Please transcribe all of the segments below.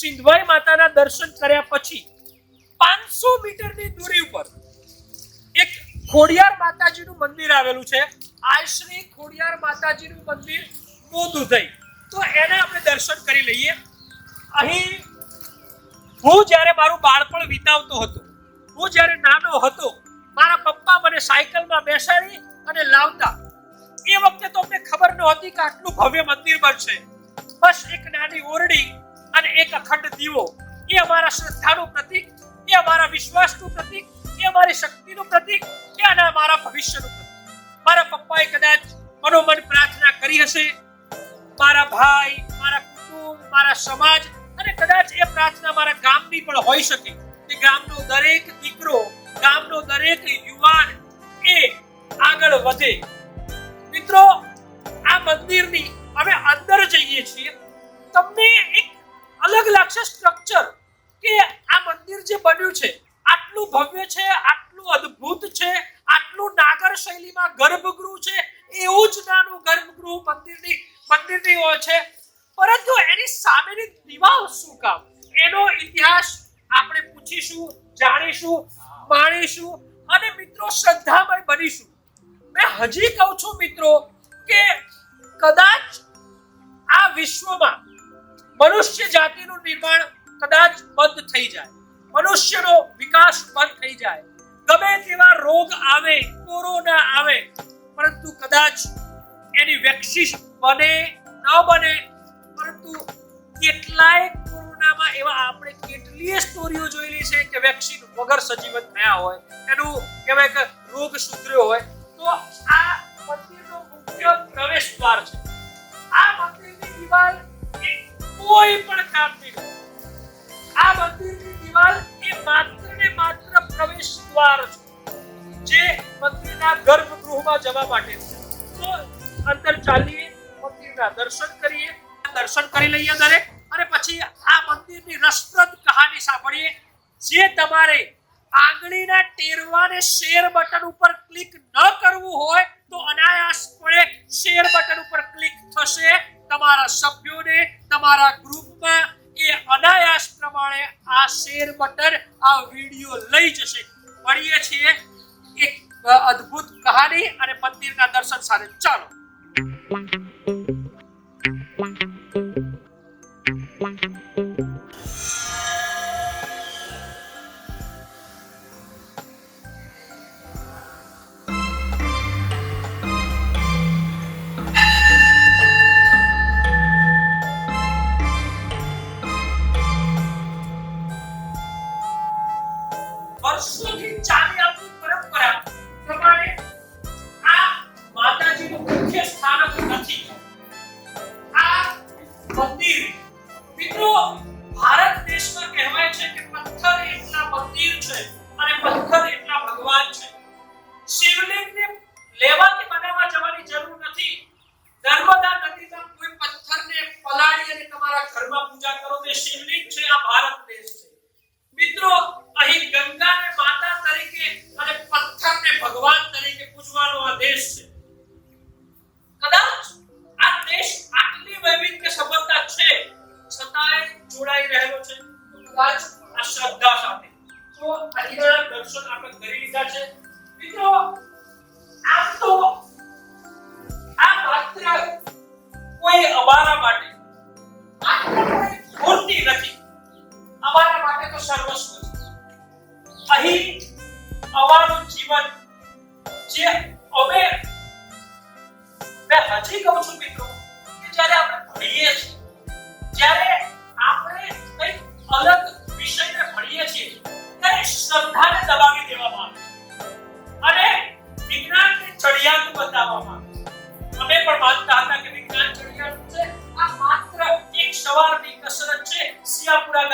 સિંધવાઈ માતાના દર્શન કર્યા પછી પાંચસો મીટરની દૂરી ઉપર એક ખોડિયાર માતાજીનું મંદિર આવેલું છે. આશ્રી ખોડિયાર માતાજીનું મંદિર મોદુધઈ તો એને આપણે દર્શન કરી લઈએ. અહીં હું જ્યારે મારું બાળપણ વિતાવતો હતો, હું જ્યારે નાનો હતો, મારા પપ્પા મને સાયકલમાં બેસાડી અને લાવતા. એ વખતે તો અમને ખબર નહોતી કે આટલું ભવ્ય મંદિર બનશે. બસ એક નાની ઓરડી અને એક અખંડ દીવો. એ અમારા શ્રદ્ધાનું પ્રતીક, એ અમારા વિશ્વાસનું પ્રતીક, એ અમારી શક્તિનું પ્રતીક, એ અને અમારા ભવિષ્યનું પ્રતીક. મારા પપ્પાએ કદાચ મનોમન પ્રાર્થના કરી હશે. મારા ભાઈ, મારા કુટુંબ, મારા સમાજ અને કદાચ એ પ્રાર્થના મારા ગામની પણ હોઈ શકે કે ગામનો દરેક દીકરો, ગામનો દરેક યુવાન એ આગળ વધે. મિત્રો, આ મંદિરની અમે અંદર જઈએ છીએ. તમને એક અલગ લાગશે સ્ટ્રક્ચર કે આ મંદિર જે બન્યું છે, આટલું ભવ્ય છે, આટલું અદ્ભુત છે, આટલું નાગર શૈલીમાં ગર્ભગૃહ છે, એવું જ નાનું ગર્ભગૃહ મંદિરની મંદિરની હોય છે. પરંતુ એની સામેની દિવાલ શું કામ? એનો ઇતિહાસ આપણે પૂછીશું, જાણીશું, માણીશું અને મિત્રો શ્રદ્ધામય બનીશું. મેં હજી કહું છું મિત્રો કે કદાચ આ વિશ્વમાં મનુષ્ય જાતિનું નિર્માણ કદાચ બંધ થઈ જાય. મનુષ્યનો વિકાસ બંધ થઈ જાય. ગમે તેવા રોગ આવે, કોરોના આવે, પરંતુ કદાચ એની વેક્સિન બને, ન બને, પરંતુ કેટલાય કોરોનામાં એવા આપણે કેટલીય સ્ટોરીઓ જોયેલી છે કે વેક્સિન વગર સજીવન થયા હોય, એનું કહેવાય કે રોગ સુધર્યો હોય, તો આ મંદિરનો મુખ્ય પ્રવેશ દ્વાર છે. આ મંદિરની દિવાલ કોઈ પણ કામ નહીં આ મંદિરની દિવાલ એ માત્ર ને માત્ર પ્રવેશ દ્વાર છે, જે મંદિરના ગર્ભગૃહમાં જવા માટે છે. તો અંદર ચાલીએ, મંદિરના દર્શન કરીએ, દર્શન કરી લઈએ દરેક અને પછી આ મંદિરની રસપ્રદ કહાની સાંભળીએ, જે તમારે આંગળીના ટેરવાને શેર બટન ઉપર ક્લિક ન કરવું હોય, તો અનાયાસપણે શેર બટન ઉપર ક્લિક થશે. તમારા સભ્યોને, તમારા ગ્રુપમાં એ અનાયાસ પ્રમાણે આ શેર બટન આ વીડિયો લઈ જશે. મળીએ છીએ. એક અદ્ભુત કહાની અને મંદિરના દર્શન સાથે. ચાલો. છે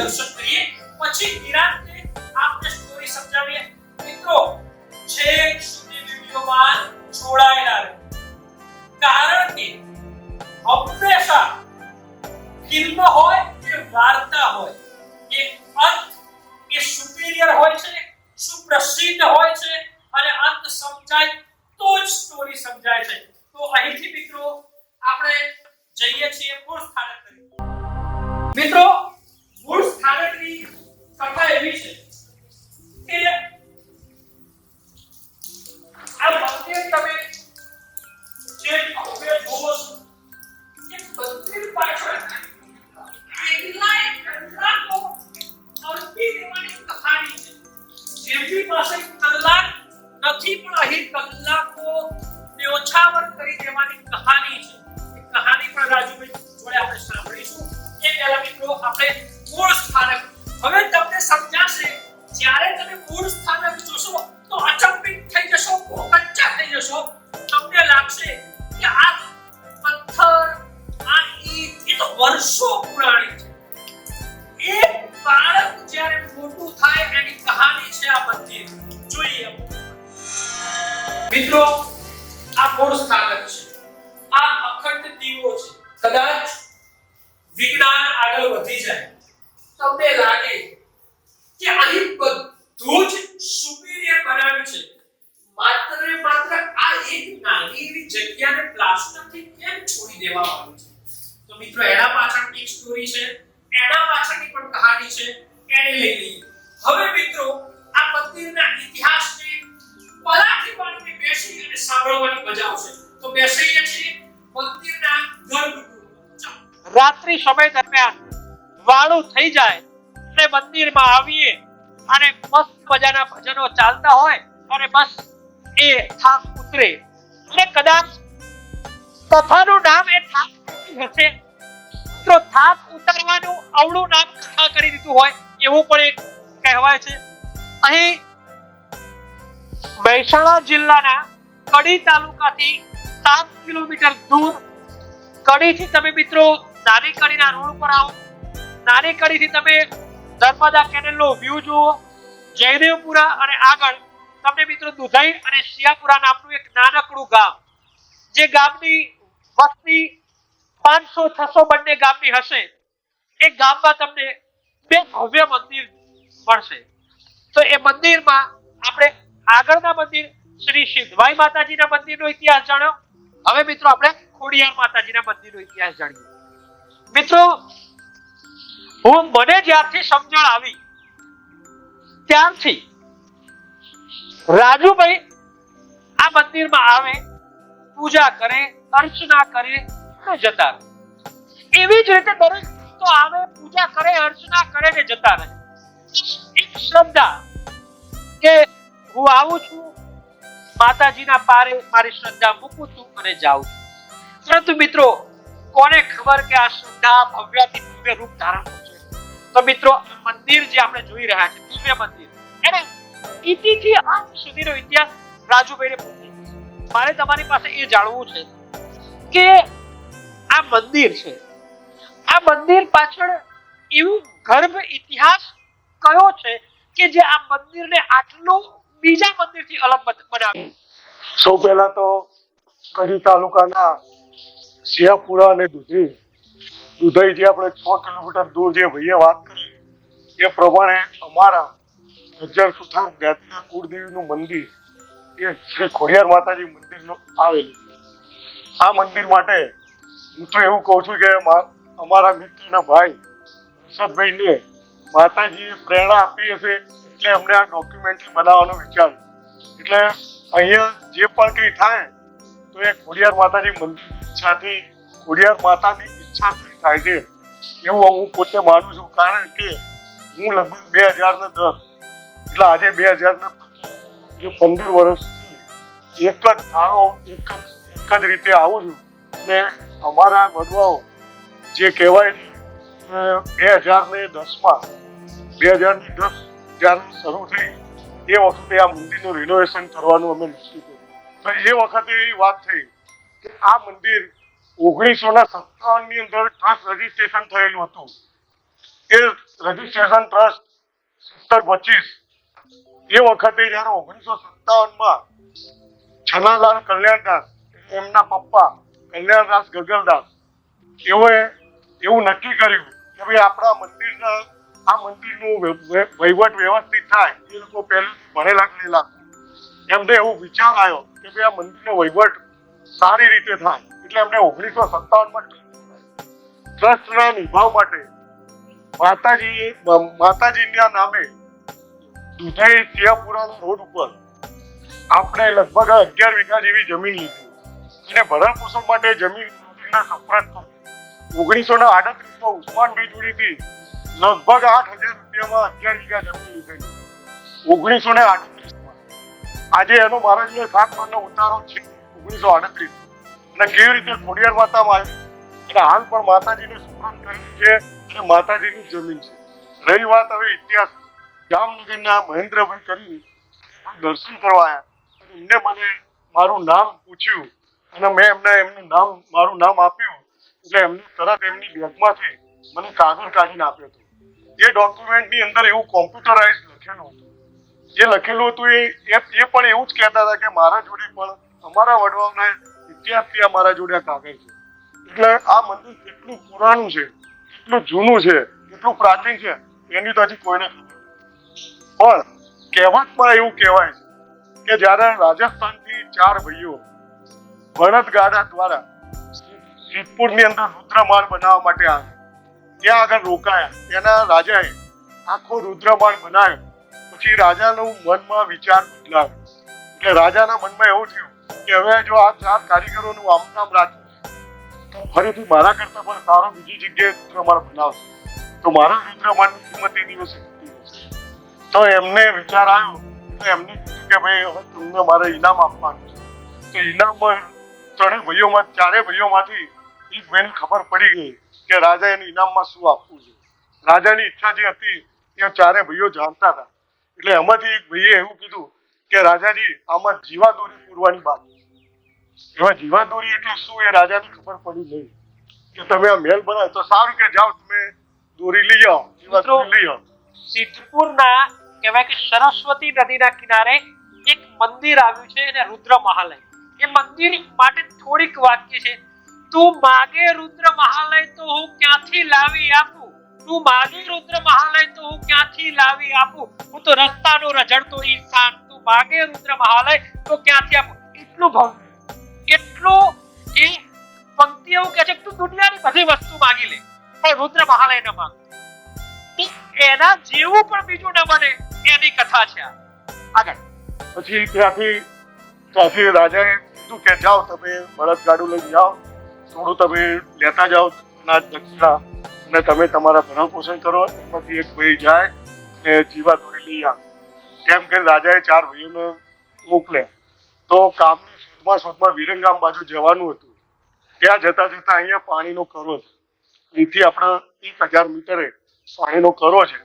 સ્થાનકના દર્શન પાસે કલાક નથી, પણ અહીં કલાકો ને ઓછાવર કરી દેવાની કહાની છે. એ કહાની પણ રાજુભાઈ જોડે આપણે સાંભળીશું. એ પહેલા મિત્રો, આપણે મૂળ સ્થાનક. હવે તમને સમજાશે, જ્યારે તમે મૂળ સ્થાનક જોશો, તો અચંબિત થઈ જશો કચ્ચા થઈ જશો. તમને લાગશે કે આ પથ્થર, આ ઈટ, એ તો વર્ષો પુરાણી છે. એક બાળક જ્યારે મોટું થાય, એની કહાની છે આ જોઈએ. મિત્રો, આ મૂળ સ્થાનક છે? આ અખંડ દીવો છે. કદાચ વિજ્ઞાન આગળ વધી જાય. તમને લાગે કે અહીં બધું જ સુપીરિયર બનાવ્યું છે? માત્ર માત્ર આ એક નાની એવી જગ્યાને પ્લાસ્ટરથી કેમ છોડી દેવામાં આવ્યું છે? તો મિત્રો, એના પાછળ એક સ્ટોરી છે. એના પાછળની પણ કહાની છે. એને લઈ લઈએ. હવે મિત્રો આ મંદિરના ઇતિહાસને પલાઠી પાડીને બેસી અને સાંભળવાની મજા આવશે. તો બેસીએ છીએ મંદિરના ગર્ભગૃહ રાત્રિ સમય દરમિયાન વાળું થઈ જાય એટલે મંદિરમાં આવીએ અને મસ્ત મજાના ભજનો ચાલતા હોય અને બસ એ થાક ઉતરે. અને કદાચ કથાનું નામ એ થાક હશે. તો થાક ઉતારવાનું અવળું નામ કથા કરી દીધું હોય એવું પણ એક કહેવાય છે. અહીં મહેસાણા જિલ્લાના કડી તાલુકાથી સાત કિલોમીટર દૂર કડીથી તમે મિત્રો નાની કડીના રોડ પર આવો. નાની કડીથી તમે નર્મદા કેનેલનો વ્યૂ જુઓ, જયદેવપુરા અને આગળ તમને મિત્રો દુધાઈ અને શિયાપુરા નામનું એક નાનકડું ગામ, જે ગામની વસ્તી પાંચસો છસો બંને ગામની હશે. એ ગામમાં તમને બે ભવ્ય મંદિર મળશે. તો એ મંદિરમાં આપણે આગળના મંદિર શ્રી સિદ્ધવાઈ માતાજીના મંદિરનો ઇતિહાસ જાણ્યો. હવે મિત્રો આપણે ખોડિયાર માતાજીના મંદિરનો ઇતિહાસ જાણીએ. મિત્રો, હું મને જ્યારથી સમજણ આવી, ત્યારથી રાજુભાઈ આ મંદિરમાં આવે, પૂજા કરે, અર્ચના કરે જતા રહે. એવી જ રીતે દરેક તો આવે, પૂજા કરે, અર્ચના કરે ને જતા રહે. શ્રદ્ધા કે હું આવું છું, માતાજીના પારે મારી શ્રદ્ધા મૂકું છું અને જાઉં છું. પરંતુ મિત્રો, કોને ખબર કે આ શ્રદ્ધા ભવ્યથી દિવ્ય રૂપ ધારણ કરશે તો મિત્રો મંદિર જે આપણે જોઈ રહ્યા છે દિવ્ય મંદિર. એને ઇતિથી અંત સુધીનો ઇતિહાસ રાજુભાઈને પૂછ્યો મારે તમારી પાસે એ જાણવું છે કે આ મંદિર છે. આ મંદિર પાછળ એવું ગર્ભ ઇતિહાસ કયો છે કે જે આ મંદિરને આટલું બીજા મંદિરથી અલગ બનાવ્યું બનાવે? સૌ પહેલા તો કડી તાલુકાના સિયાપુરા અને દુધઈ જે આપણે છ કિલોમીટર દૂર જે ભાઈએ વાત કરી, એ પ્રમાણે અમારા હજાર સુથાર જ્ઞાતિના કુળદેવીનું મંદિર એ શ્રી ખોડિયાર માતાજી મંદિરનું આવેલું આ મંદિર માટે હું તો એવું કહું છું કે અમારા મિત્રના ભાઈ હર્ષદભાઈને માતાજીએ પ્રેરણા આપી હશે એટલે અમને આ ડોક્યુમેન્ટરી બનાવવાનો વિચાર. એટલે અહીંયા જે પણ કંઈ થાય, તો એ ખોડિયાર માતાજી ઈચ્છાથી ખોડિયાર માતાની ઈચ્છાથી થાય છે. એવું હું પોતે માનું છું, કારણ કે હું લગભગ બે હજાર ને દસ, એટલે આજે બે હજાર ને જે પંદર વર્ષથી એક જ થાળો એક જ રીતે આવું છું. ને અમારા વડવાઓ જે કહેવાય બે હજાર ને દસમાં બે હજાર ને દસ જ્યારે શરૂ થઈ, એ વખતે આ મંદિરનું રિનોવેશન કરવાનું અમે નક્કી કર્યું. એ વખતે એવી વાત થઈ કે આ મંદિર ઓગણીસો ના સત્તાવનની અંદર ટ્રસ્ટ રજીસ્ટ્રેશન થયેલું હતું. એ રજીસ્ટ્રેશન ટ્રસ્ટ સિત્તેર પચીસ. એ વખતે જયારે ઓગણીસો સત્તાવનમાં છનાલાલ કલ્યાણદાસ, એમના પપ્પા કલ્યાણદાસ ગગલદાસ, એઓએ એવું નક્કી કર્યું કે ભાઈ આપણા મંદિરના, આ મંદિરનું વહીવટ વ્યવસ્થિત થાય. એ લોકો પહેલેથી ભણેલા ગણેલા એમને એવો વિચાર આવ્યો કે ભાઈ આ મંદિરનો વહીવટ સારી રીતે થાય. એટલે એમને ઓગણીસો સત્તાવનમાં ટ્રસ્ટના નિભાવ માટે માતાજી માતાજીના નામે દુધાઈ સિયાપુરાના રોડ ઉપર આપણે લગભગ અગિયાર વીઘા જેવી જમીન લીધી. અને ભરણ પોષણ માટે જમીન કરી ઓગણીસો ને આડત્રીસમાં ઉસ્માન જોડીથી લગભગ આઠ હજાર રૂપિયામાં અગિયાર વીઘા જમીન લીધેલી ઓગણીસો ને આડત્રીસમાં. આજે એનો મારા જોડે સાત માળનો ઉતારો છે ઓગણીસો આડત્રીસ. અને કેવી રીતે ખોડિયાર માતામાં આવી? અને હાલ પણ માતાજીને સુપ્રત કરી છે અને માતાજીની જમીન છે. રહી વાત હવે ઇતિહાસ. જામનગરના મહેન્દ્રભાઈ કરી દર્શન કરવા આવ્યા એમને મને મારું નામ પૂછ્યું. અને મેં એમને એમનું નામ, મારું નામ આપ્યું. એટલે એમને તરત એમની બેગમાંથી મને કાગળ કાઢીને આપ્યો હતો. એ ડોક્યુમેન્ટની અંદર એવું કોમ્પ્યુટરાઇઝ લખેલું હતું. જે લખેલું હતું એ એ પણ એવું જ કહેતા હતા કે મારા જોડે પણ અમારા વડવાઓના ઇતિહાસથી આ જોડે આ કાગળ છે. એટલે આ મંદિર કેટલું પુરાણું છે, કેટલું જૂનું છે, કેટલું પ્રાચીન છે, એની તો હજી કોઈને ખબર પણ કહેવતમાં એવું કહેવાય છે કે જ્યારે રાજસ્થાનથી ચાર ભાઈઓ બળદગાડા દ્વારા સિદ્ધપુરની અંદર રુદ્રમાળ બનાવવા માટે આવ્યા. ત્યાં આગળ રોકાયા. ત્યાંના રાજાએ આખો રુદ્રમાળ બનાવ્યો. પછી રાજાનું મનમાં વિચાર બદલાયો. એટલે રાજાના મનમાં એવું થયું કે હવે જો આ ચાર કારીગરોનું આમ નામ રાખ્યું તો ફરીથી મારા કરતા પણ સારો બીજી જગ્યાએ રુદ્રમાળ બનાવશે. તો મારા રુદ્રમાળની કિંમત એ દિવસે તો એમને વિચાર આવ્યો તો એમને કીધું કે ભાઈ, હવે તમને મારે ઇનામ આપવાનું છે. તો ઇનામમાં ત્રણેય ભાઈઓમાં ચારે ભાઈઓમાંથી એક મેન ખબર પડી ગઈ કે રાજા એને ઇનામમાં શું આપવું છે. રાજાની ઈચ્છા જે હતી ત્યાં ચારે ભાઈઓ જાણતા હતા. એટલે એમાંથી એક ભાઈએ એવું કીધું કે રાજાજી આમાં જીવાદોરી પૂરવાની વાત. એમાં જીવાદોરી એટલે શું એ રાજાને ખબર પડી ગઈ કે તમે આ મહેલ બનાવ્યો તો સારું કે જાઓ તમે દોરી લઈ આવો જીવાદોરી લઈ આવો. સિદ્ધપુરના કહેવાય કે સરસ્વતી નદીના કિનારે એક મંદિર આવ્યું છે એને રુદ્ર મહાલય એ મંદિર માટે થોડીક વાક્ય છે. તું માગે રુદ્ર મહાલય તો હું ક્યાંથી લાવી આપું? તું માગે રુદ્ર મહાલય તો હું ક્યાંથી લાવી આપું? હું તો રસ્તાનો રજડતો ઇન્સાન તું માગે રુદ્ર મહાલય તો ક્યાંથી આપું? એટલું ભવ્ય એટલું એ પંક્તિ એવું કહે છે કે તું દુનિયાની બધી વસ્તુ માગી લે, પણ રુદ્ર મહાલય ન માંગ. એના જેવું પણ બીજું ન બને, એની કથા છે. આગળ. પછી ત્યાંથી ત્યાંથી રાજાએ કીધું કે જાઓ તમે, બળદગાડું લઈ જાઓ. થોડું તમે લેતા જાઓ ના દક્ષિણા અને તમે તમારા ભરણ પોષણ કરો, એમાંથી એક ભાઈ જાય ને જીવા દોરી લઈ આવે. તેમ કરી રાજાએ ચાર ભાઈઓને મોકલ્યા તો કામની શોધમાં શોધમાં વિરંગામ બાજુ જવાનું હતું. ત્યાં જતા જતા અહીંયા પાણીનો કરો છે. અહીંથી આપણે એક હજાર મીટરે પાણીનો કરો છે.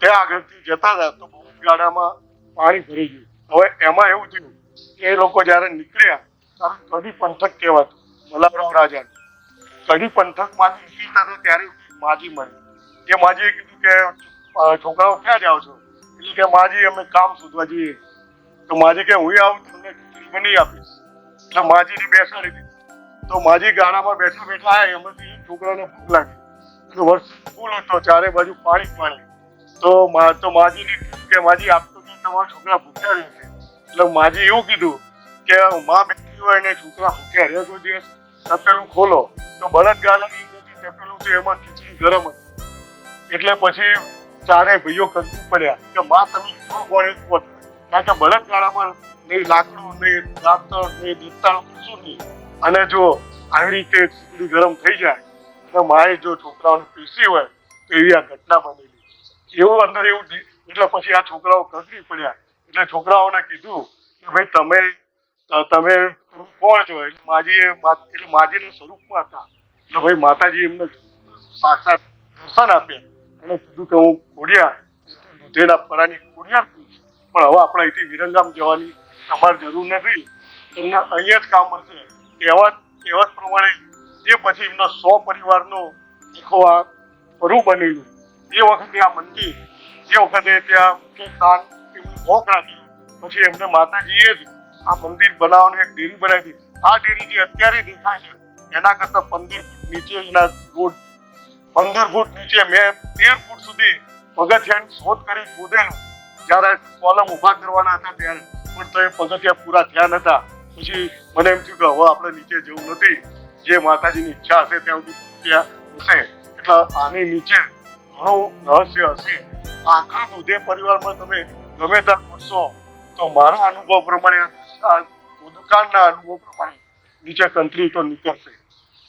ત્યાં આગળથી જતા હતા તો બહુ ગાડામાં પાણી ભરી ગયું. હવે એમાં એવું થયું કે એ લોકો જ્યારે નીકળ્યા, ત્યારે કડી પંથક કહેવાતું. મલાવરાવ રાજા કડી પંથકમાંથી નીકળતા હતા ત્યારે માજી મળી એ માજીએ કીધું કે છોકરાઓ ક્યાં જાઓ છો? એટલે કે, માજી, અમે કામ શોધવા જઈએ. તો માજી કે, હું આવું તમને બની આપીશ. એટલે માજીને બેસાડી દીધી તો માજી ગાડામાં બેઠા બેઠા આવ્યા એમાંથી છોકરાને ભૂખ લાગી. એટલે વર્ષ ફૂલ હતો, ચારે બાજુ પાણી પાણી. તો તો માજીને કીધું કે, માજી, આપ તો કે તમારા છોકરા ભૂખ્યા રહેશે એટલે માજી એવું કીધું કે માં બેઠી હોય ને છોકરા ભૂખ્યા રહે કોઈ દિવસ. તપેલું ખોલો, તો બળદગાડાની જે તપેલું છે એમાં ખીચડી ગરમ હતી. એટલે પછી ચારે ભાઈઓ કંકુ પડ્યા કે, માં, તમે શું કોણે કહો કારણ કે બળદગાડામાં નહીં લાકડું, નહીં દાંતર નહીં દીપતાળું કશું નહીં. અને જો આવી રીતે ખીચડી ગરમ થઈ જાય અને માએ જો છોકરાઓને પીસી હોય, તો એવી આ ઘટના બનેલી. એવું અંદર એવું. એટલે પછી આ છોકરાઓ કંકરી પડ્યા. એટલે છોકરાઓને કીધું કે, ભાઈ, તમે તમે કોણ છો એટલે માજીએ મા- એટલે માજીના સ્વરૂપમાં હતા. એટલે ભાઈ માતાજી એમને સાક્ષાત દર્શન આપ્યા અને કીધું કે હું ખોડિયાર. દૂધેના પરાની ખોડિયાર. પણ હવે આપણે અહીંથી વિરંગામ જવાની તમારે જરૂર નથી. તમને અહીંયા જ કામ મળશે એવા કહેવત પ્રમાણે એ પછી એમના સો પરિવારનો આખો આ ફરું બનેલું. એ વખતે આ મંદિર એ વખતે ત્યાં દાન એમનું ભોગ રાખ્યું પછી એમને માતાજીએ જ આ મંદિર બનાવવાની એક ડેરી બનાવી આ ડેરી જે અત્યારે દેખાય છે, એના કરતા પંદર ફૂટ નીચે એના રોડ, પંદર ફૂટ નીચે મેં તેર ફૂટ સુધી પગથિયાની શોધ કરી શોધેલું. જ્યારે કોલમ ઊભા કરવાના હતા ત્યારે પણ તો એ પગથિયા પૂરા થયા નતા. પછી મને એમ થયું કે હવે આપણે નીચે જવું નથી. જે માતાજીની ઈચ્છા હશે ત્યાં સુધી ત્યાં હશે. એટલે આની નીચે ઘણું રહસ્ય હશે. આખા દુધે પરિવારમાં તમે ગમે ત્યાં પૂછશો તો મારા અનુભવ પ્રમાણે દુકાનના અનુભવ પ્રમાણે નીચે કંત્રી તો નીકળશે.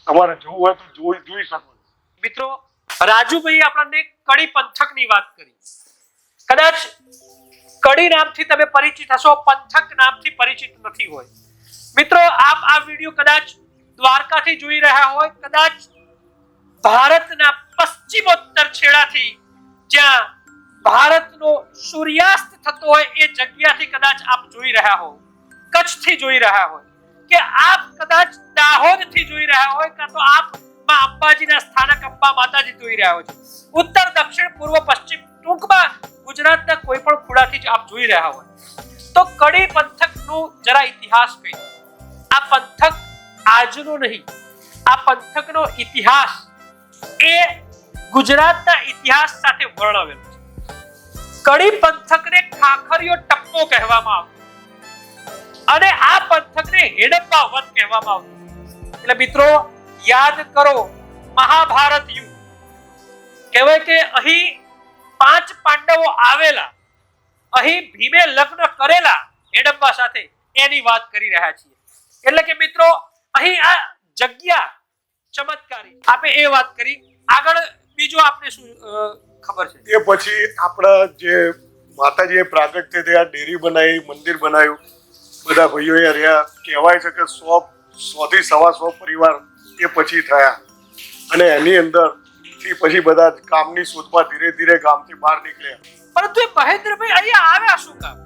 તમારે જોવું હોય તો જોઈ જોઈ શકો મિત્રો રાજુભાઈ આપણને કડી પંથકની વાત કરી. કદાચ કડી નામથી તમે પરિચિત હશો, પંથક નામથી પરિચિત નથી હોય. મિત્રો, આપ આ વીડિયો કદાચ દ્વારકાથી જોઈ રહ્યા હોય, કદાચ ભારતના પશ્ચિમોત્તર છેડાથી જ્યાં ભારતનો સૂર્યાસ્ત થતો હોય એ જગ્યાથી કદાચ આપ જોઈ રહ્યા હો કચ્છથી જોઈ રહ્યા હોય, કે આપ કદાચ દાહોદથી જોઈ રહ્યા હોય કાં તો આપમાં અંબાજીના સ્થાનક અંબા માતાજી જોઈ રહ્યા હોય ઉત્તર, દક્ષિણ, પૂર્વ, પશ્ચિમ, ટૂંકમાં ગુજરાતના કોઈ પણ ખૂણાથી આપ જોઈ રહ્યા હોય. તો કડી પંથકનું જરા ઇતિહાસ કહી આ પંથક આજનો નહીં, આ પંથકનો ઇતિહાસ એ ગુજરાતના ઇતિહાસ સાથે વર્ણવેલો છે. કડી પંથકને ખાખરીયો ટપ્પો કહેવામાં આવતો અને આ પંથકને હેડપ્પા વન કહેવામાં આવતું એટલે મિત્રો, યાદ કરો, મહાભારત યુગ. કહેવાય કે અહીં પાંચ પાંડવો આવેલા, અહીં ભીમે લગ્ન કરેલા હેડપ્પા સાથે એની વાત કરી રહ્યા છીએ. એટલે કે મિત્રો, અહીં આ જગ્યા ચમત્કારી. આપે એ વાત કરી. આગળ બીજું આપને શું ખબર છે? એ પછી આપણા જે માતાજીએ પ્રાગટ્ય થયા, ડેરી બનાવી, મંદિર બનાવ્યું. બધા ભાઈઓ અહીંયા રહ્યા. કહેવાય છે કે સો સો થી સવા સો પરિવાર એ પછી થયા. અને એની અંદરથી પછી બધા કામની શોધમાં ધીરે ધીરે ગામથી બહાર નીકળ્યા. પરંતુ એ મહેન્દ્રભાઈ અહીંયા આવ્યા શું કામ?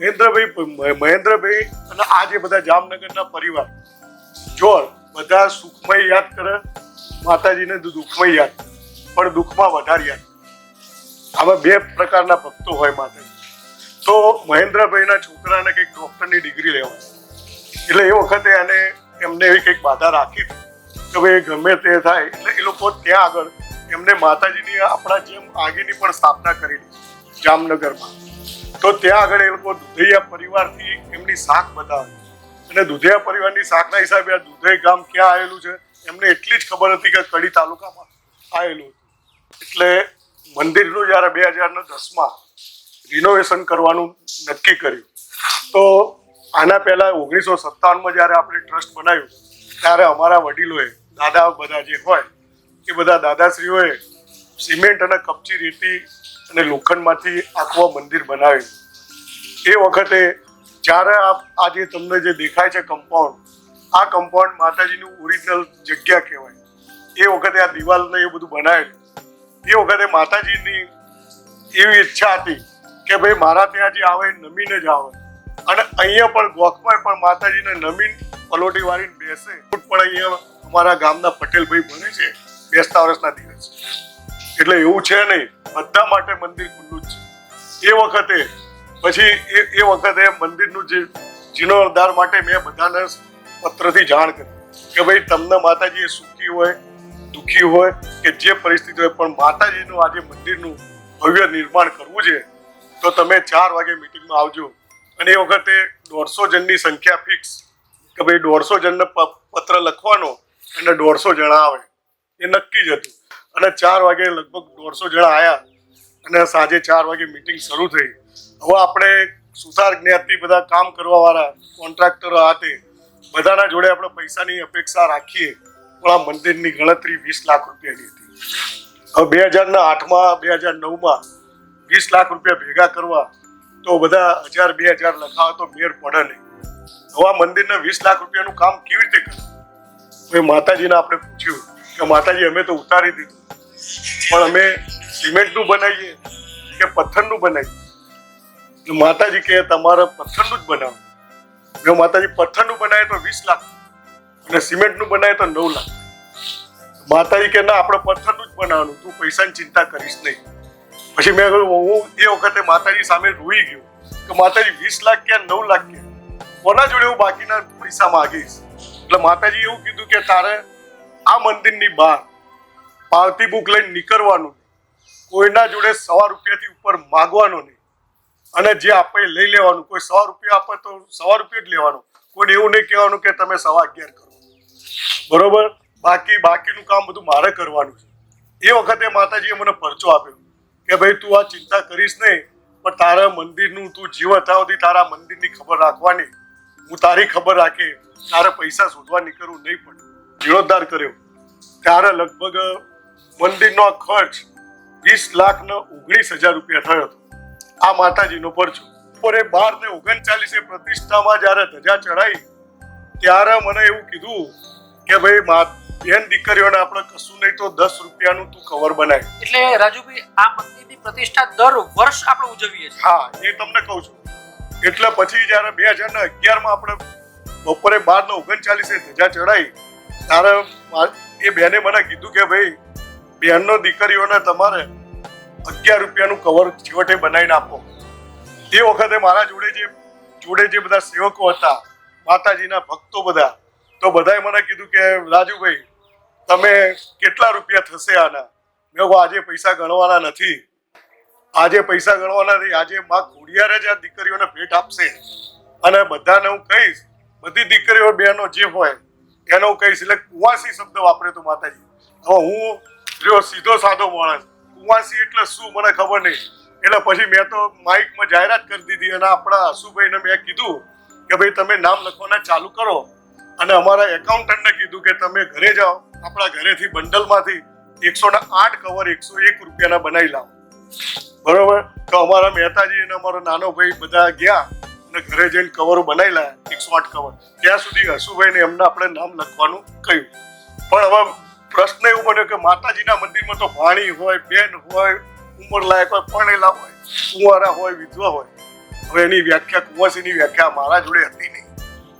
મહેન્દ્રભાઈ મહેન્દ્રભાઈ અને આ જે બધા જામનગરના પરિવાર જો બધા સુખમય યાદ કરે. માતાજીને દુઃખમય યાદ. પણ દુઃખમાં વધારે યાદ. આવા બે પ્રકારના ભક્તો હોય માતાજી. તો મહેન્દ્રભાઈના છોકરાને કંઈક ડોક્ટરની ડિગ્રી લેવાની. એટલે એ વખતે એને એમને એવી કંઈક બાધા રાખી કે ભાઈ ગમે તે થાય, એટલે એ લોકો ત્યાં આગળ એમને માતાજીની આપણા જેમ આગીની પણ સ્થાપના કરેલી જામનગરમાં. તો ત્યાં આગળ એ લોકો દુધૈયા પરિવારથી એમની શાખ બતાવે અને દુધૈયા પરિવારની શાખના હિસાબે આ દુધઈ ગામ ક્યાં આવેલું છે, એમને એટલી જ ખબર હતી કે કડી તાલુકામાં આવેલું હતું. એટલે મંદિરનું જ્યારે બે હજારના દસમાં રિનોવેશન કરવાનું નક્કી કર્યું. તો આના પહેલા ઓગણીસો સત્તાવનમાં જ્યારે આપણે ટ્રસ્ટ બનાવ્યું, ત્યારે અમારા વડીલોએ, દાદા બધા જે હોય, એ બધા દાદાશ્રીઓએ સિમેન્ટ અને કપચી રેતી અને લોખંડમાંથી આખું મંદિર બનાવ્યું. એ વખતે જ્યારે આ જે તમને જે દેખાય છે કમ્પાઉન્ડ આ કમ્પાઉન્ડ માતાજીનું ઓરિજિનલ જગ્યા કહેવાય. એ વખતે આ દિવાલને એ બધું બનાવેલું. એ વખતે માતાજીની એવી ઈચ્છા હતી કે ભાઈ મારા ત્યાં જે આવે નમીને જ આવે. અને અહીંયા પણ ગોખમાં પણ માતાજીને નમીન પલોટી વાળીને બેસે. પણ અહીંયા અમારા ગામના પટેલભાઈ બને છે બેસતા વર્ષના દિવસ. એટલે એવું છે નહીં, બધા માટે મંદિર ખુલ્લું જ છે. એ વખતે, પછી એ એ વખતે મંદિરનું જે જીર્ણોદ્ધાર માટે મેં બધાને પત્રથી જાણ કરી. કે ભાઈ તમને માતાજી સુખી હોય, દુઃખી હોય કે જે પરિસ્થિતિ હોય, પણ માતાજીનું આજે મંદિરનું ભવ્ય નિર્માણ કરવું છે તો તમે ચાર વાગે મિટિંગમાં આવજો. અને એ વખતે દોઢસો જણની સંખ્યા ફિક્સ કે ભાઈ દોઢસો જણને પત્ર લખવાનો અને દોઢસો જણા આવે. એ નક્કી જ હતું. અને ચાર વાગે લગભગ દોઢસો જણા આવ્યા અને સાંજે ચાર વાગે મિટિંગ શરૂ થઈ. હવે આપણે સુથાર જ્ઞાતિ બધા કામ કરવાવાળા કોન્ટ્રાક્ટરો કોન્ટ્રાક્ટરો તે બધાના જોડે આપણે પૈસાની અપેક્ષા રાખીએ. પણ આ મંદિરની ગણતરી વીસ લાખ રૂપિયાની હતી. હવે બે હજારના આઠમાં, બે હજાર નવમાં વીસ લાખ રૂપિયા ભેગા કરવા તો બધા હજાર, બે હજાર લખાવે તો મેર પડે નહીં. નવા મંદિરના વીસ લાખ રૂપિયાનું કામ કેવી રીતે કરે? માતાજીને આપણે પૂછ્યું કે માતાજી, અમે તો ઉતારી દીધું. પણ અમે સિમેન્ટનું બનાવીએ કે પથ્થરનું બનાવીએ? માતાજી કે તમારે પથ્થરનું જ બનાવો મેં માતાજી પથ્થરનું બનાવે તો વીસ લાખ. અને સિમેન્ટનું બનાવે તો નવ લાખ. માતાજી કે ના, આપણે પથ્થરનું જ બનાવવાનું. તું પૈસાની ચિંતા કરીશ નહીં. પછી મેં કહ્યું, હું એ વખતે માતાજી સામે રોઈ ગયો કે માતાજી વીસ લાખ કે નવ લાખ કે. કોના જોડે હું બાકીના પૈસા માગીશ? એટલે માતાજી એવું કીધું કે, તારે આ મંદિરની બહાર પાળતી બુક લઈને નીકળવાનું કોઈના જોડે સવા રૂપિયાથી ઉપર માગવાનો નહીં. અને જે આપે લઈ લેવાનું. કોઈ સવા રૂપિયા આપે તો સવા રૂપિયા જ લેવાનું. કોઈને એવું નહીં કહેવાનું કે તમે સવા અગિયાર કરો. બરોબર? બાકી, બાકીનું કામ બધું મારે કરવાનું છે. એ વખતે માતાજીએ મને પરચો આપ્યો. કે ભાઈ, તું આ ચિંતા કરીશ નહીં, પણ તારા મંદિરનું તું જીવ હતા સુધી તારા મંદિરની ખબર રાખવાની. હું તારી ખબર રાખી, તારે પૈસા શોધવા નીકળવું નહીં પણ. જીર્ણોદ્ધાર કર્યો. ત્યારે લગભગ મંદિરનો ખર્ચ વીસ લાખ ને ઓગણીસ હજાર રૂપિયા થયો હતો. આ માતાજીનો પરચો. બપોરે બાર ને ઓગણચાલીસે પ્રતિષ્ઠામાં જ્યારે ધજા ચડાઈ ત્યારે મને એવું કીધું કે ભાઈ બેન દીકરીઓને આપણે કશું નહીં તો દસ રૂપિયાનું તું કવર બનાય. એટલે રાજુભાઈ આ મંદિરની પ્રતિષ્ઠા દર વર્ષ આપણે ઉજવીએ છીએ. હા એ તમને કહું છું. એટલે પછી જ્યારે બે હજાર ને અગિયારમાં આપણે બપોરે બાર ને ઓગણચાલીસે ધજા ચડાઈ ત્યારે એ બેને મને કીધું કે ભાઈ બેનનો દીકરીઓને તમારે અગિયાર રૂપિયાનું કવર છેવટે બનાવીને આપો. તે વખતે મારા જોડે જે જોડે જે બધા સેવકો હતા માતાજીના ભક્તો બધા તો બધાએ મને કીધું કે, રાજુભાઈ, તમે કેટલા રૂપિયા થશે આના? મેં આજે પૈસા ગણવાના નથી. આજે પૈસા ગણવાના નથી. આજે માં ખોડિયારે જ આ દીકરીઓને ભેટ આપશે. અને બધાને હું કહીશ, બધી દીકરીઓ બહેનો જે હોય, એનો હું કહીશ, એટલે કુવાસી શબ્દ વાપરે તો માતાજી. હવે હું રહ્યો સીધો સાધો માણસ, કુવાસી એટલે શું મને ખબર નહીં. એટલે પછી મેં તો માઇકમાં જાહેરાત કરી દીધી અને આપણા હસુભાઈને મેં કીધું કે, ભાઈ, તમે નામ લખવાના ચાલુ કરો. અને અમારા એકાઉન્ટન્ટને કીધું કે તમે ઘરે જાઓ, આપણા ઘરેથી બંડલમાંથી એકસો ને આઠ કવર એકસો એક રૂપિયાના બનાવી લાવો. બરોબર? તો અમારા મહેતાજી અને અમારો નાનો ભાઈ બધા ગયા અને ઘરે જઈને કવરો બનાવી લાયા, એકસો આઠ કવર. ત્યાં સુધી હસુભાઈ ને એમને આપણે નામ લખવાનું કહ્યું. પણ હવે પ્રશ્ન એવું બન્યો કે માતાજીના મંદિરમાં તો ભાણી હોય, બેન હોય, ઉંમર લાયક હોય, પરણેલા હોય, કુંવારા હોય, વિધવા હોય. હવે એની વ્યાખ્યા કુંવાસીની વ્યાખ્યા મારા જોડે હતી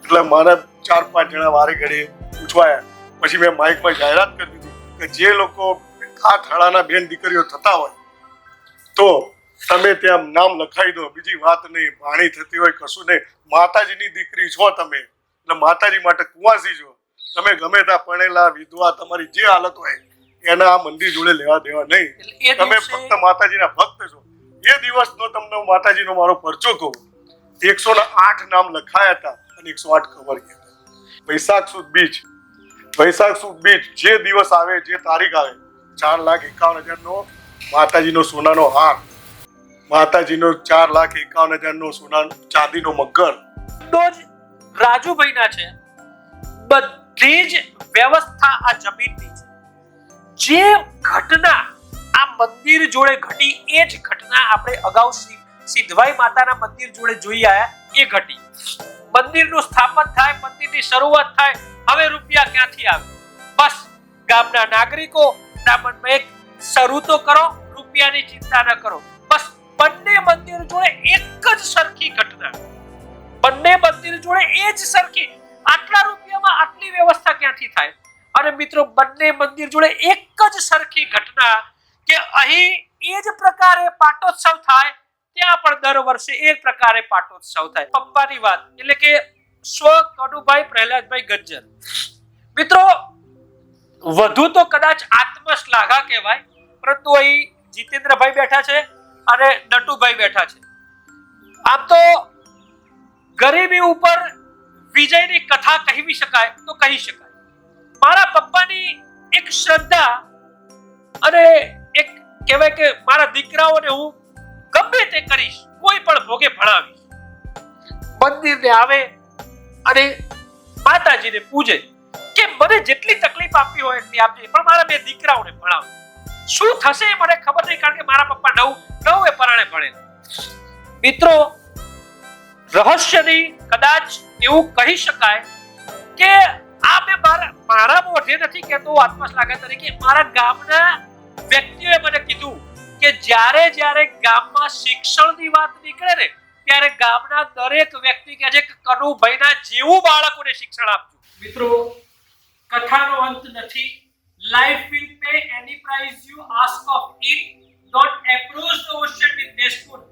એટલે મારા ચાર પાંચ જણા વારે ઘડી પૂછવાયા પછી મેં માઇકમાં જાહેરાત કરી દીધી કે જે લોકો આ થાળાના બેન દીકરીઓ થતા હોય તો તમે ત્યાં નામ લખાઈ દો બીજી વાત નહીં ભાણી થતી હોય કશું નહીં. માતાજીની દીકરી છો તમે એટલે માતાજી માટે કુંવાસી છો. તમે ગમે ત્યાં પરણેલા વિધવા તમારી જે હાલત હોય એના આ મંદિર જોડે લેવા દેવા નહીં. તમે ફક્ત માતાજીના ભક્ત છો. એ દિવસનો તમને હું માતાજીનો મારો પરચો કહું. એકસો ને આઠ નામ લખાયા હતા. અને એકસો આઠ કવર વૈશાખ સુદ બીજ. વૈશાખ સુદ બીજ જે દિવસ આવે, જે તારીખ આવે, ચાર લાખ એકાવન હજારનો માતાજીનો સોનાનો હાર. માતાજીનો ચાર લાખ એકાવન હજારનો સોના, ચાંદીનો મગર. તો રાજુભાઈના છે, બધી જ વ્યવસ્થા આ જમીનની છે. જે ઘટના આ મંદિર જોડે ઘટી, એ જ ઘટના આપણે અગાઉ સિદ્ધવાઈ માતાના મંદિર જોડે જોઈ આયા, એ ઘટી. મંદિરનું સ્થાપન થાય, મંદિરની શરૂઆત થાય, હવે રૂપિયા ક્યાંથી આવે? બસ, ગામના નાગરિકો ના એક શરૂ તો કરો, રૂપિયાની ચિંતા ન કરો. બસ, બંને મંદિર જોડે એક જ સરખી ઘટના. બંને મંદિર જોડે એ જ સરખી. આટલા રૂપિયામાં આટલી વ્યવસ્થા ક્યાંથી થાય? અને મિત્રો, બંને મંદિર જોડે એક જ સરખી ઘટના કે અહીં એ જ પ્રકારે પાટોત્સવ થાય ત્યાં પણ દર વર્ષે એ પ્રકારે પાટોત્સવ થાય. પપ્પાની વાત, એટલે કે સ્વ કડુભાઈ પ્રહલાદભાઈ ગજ્જર. મિત્રો, વધુ તો કદાચ આત્મશ્લાઘા કહેવાય, પરંતુ અહીં જીતેન્દ્રભાઈ બેઠા છે અને નટુભાઈ બેઠા છે. આમ તો ગરીબી ઉપર વિજયની કથા કહેવી શકાય તો કહી શકાય. મારા પપ્પાની એક શ્રદ્ધા અને એક કહેવાય કે મારા દીકરાઓને હું ગમે તે કરીશ, કોઈ પણ ભોગે ભણાવીશ. મંદિરને આવે અને માતાજીને પૂજે. કે મને જેટલી તકલીફ આપવી હોય એટલી આપજે, પણ મારા બે દીકરાઓને ભણાવ. શું થશે મને ખબર નહીં, કારણ કે મારા પપ્પા નવ નવ પરાણે ભણે મિત્રો, રહસ્યની કદાચ એવું કહી શકાય કે આ મેં મારા મારા મોઢે નથી કહેતો આત્મશ્લાઘા તરીકે, મારા ગામના વ્યક્તિઓએ મને કીધું. કે જ્યારે જ્યારે ગામમાં શિક્ષણની વાત નીકળે ને, ત્યારે ગામના દરેક વ્યક્તિ કહે છે કે કનુભાઈના જેવું બાળકોને શિક્ષણ આપજો. મિત્રો, કથાનો અંત નથી. Life will pay any price you ask of it don't approach the ocean with basketful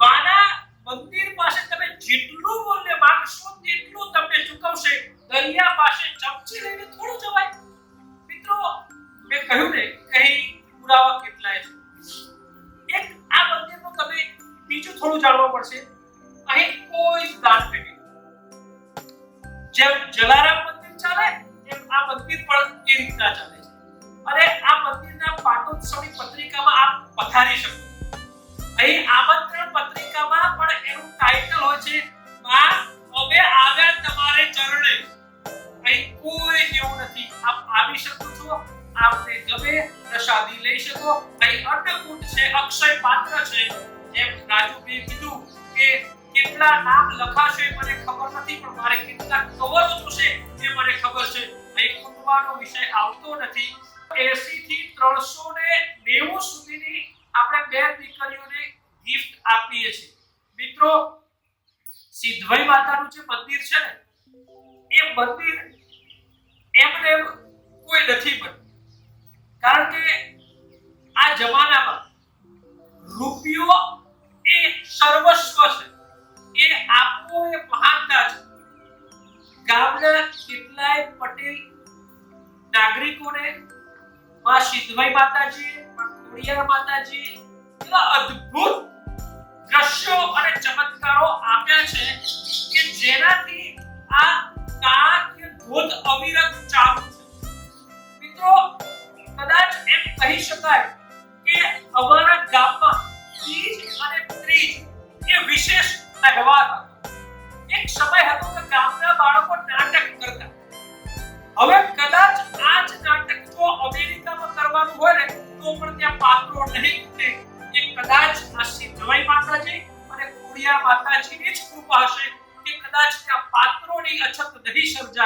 મારા મંદિર પાસે તમે જેટલું મૂલ્ય માંગશો તેટલું તમને ચૂકવશે. દરિયા પાસે ચમચી લઈને થોડું જવાય. મિત્રો, મેં કહ્યું ને કઈ પુરાવા કેટલાય થોડું જાણવા પડશે અહીં કોઈ દાન પેટી જેમ જલારામ મંદિર ચાલે, એમ આ મંદિર પણ એ રીતના ચાલે છે. અને આ મંદિરના પાટોત્સવની પત્રિકામાં આપ પથારી શકો. અહીં આમંત્રણ પત્રિકામાં પણ એનું ટાઇટલ હોય છે, માં, અમે આવ્યા તમારે ચરણે. અહીં કોઈ જેવું નથી. આપ આવી શકો છો, આપને ગમે પ્રસાદી લઈ શકો. અહીં અન્નકૂટ છે, અક્ષય પાત્ર છે જેમ રાજુભાઈ કીધું કે કેટલા નામ લખાશે મને ખબર નથી, પણ મારે કેટલા કવરો જોશે એ મને ખબર છે. અહીં ખૂટવાનો વિષય આવતો નથી. 80 થી 390 સુધીની આપણે બે દીકરીઓને ગિફ્ટ આપીએ છીએ. મિત્રો સિદ્ધભાઈ માતાનું જે મંદિર છે ને, એ મંદિર એમને એમ કોઈ નથી બન્યું. કારણ કે આ જમાનામાં રૂપિયો એ સર્વસ્વ છે. એ આપવું એ મહાનતા છે. ગામના કેટલાય પટેલ નાગરિકોને માં સિદ્ધભાઈ માતાજી ખોડિયાર માતાજી એવા અદ્ભુત દ્રશ્યો અને ચમત્કારો આપ્યા છે કે જેનાથી આ કાળાકીય ધોધ અવિરત ચાલુ છે. મિત્રો, કદાચ એમ કહી શકાય કે અમારા ગામમાં તીજ અને ત્રીજ એ વિશેષ તહેવાર એક સમય હતો કે ગામના બાળકો નાટક કરતા. હવે કદાચ આ જ નાટક જો અમેરિકામાં કરવાનું હોય ને, તો પણ ત્યાં પાત્રો નહીં ખૂટે એ કદાચ આ સિદ્ધવાઈ માતાજી અને ખોડિયાર માતાજીની જ કૃપા હશે કે કદાચ ત્યાં પાત્રોની અછત નહીં સર્જાય.